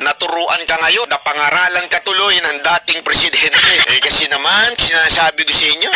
naturuan ka ngayon, napangaralan ka tuloy ng dating presidente. Eh kasi naman, sinasabi ko sa inyo,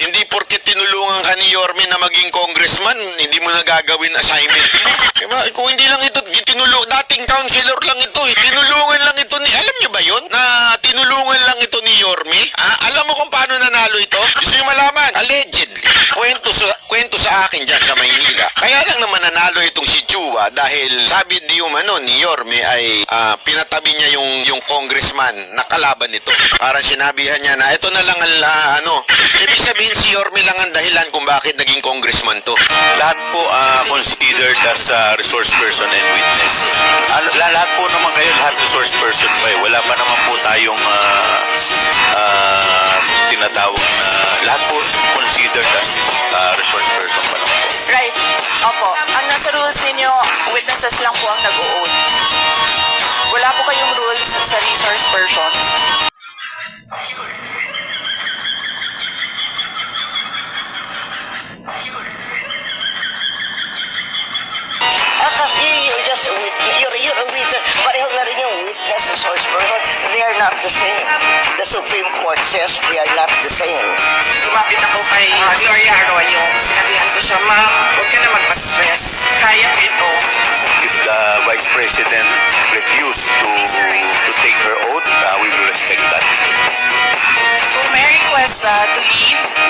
hindi porket tinulungan ka ni Yorme na maging congressman, hindi mo nagagawin assignment. Diba? Kung hindi lang ito, tinulong, dating councilor lang ito, eh. tinulungan lang ito ni, alam nyo ba yon Na tinulungan lang ito ni Yorme? Ah, alam mo kung paano nanalo ito? Gusto nyo malaman? Allegedly. Kwento sa, kwento sa akin dyan sa Maynila. Kaya lang naman nanalo itong si Chua dahil sabi di umano ni Yorme ay ah, pinatabi niya yung, yung congressman na kalaban nito. Para sinabihan niya na ito na lang ang la- ano. Ibig sabihin si Yorme lang ang dahilan kung bakit naging congressman to. Lahat po ah, considered as ah, resource person and witness. Ano, la- lahat po naman kayo, lahat resource person pa eh. Wala pa naman po tayong ah, ah, tinatawag na lahat po considered as ah, resource person pa naman po. Right. Opo. Witnesses lang po ang nag-oath. Wala po kayong rules sa resource persons. Na the same. The Supreme Court says they are not the same. Lumapit ako kay Gloria Arroyo. President refused to to take her oath, uh, we will respect that. So may I request uh, to leave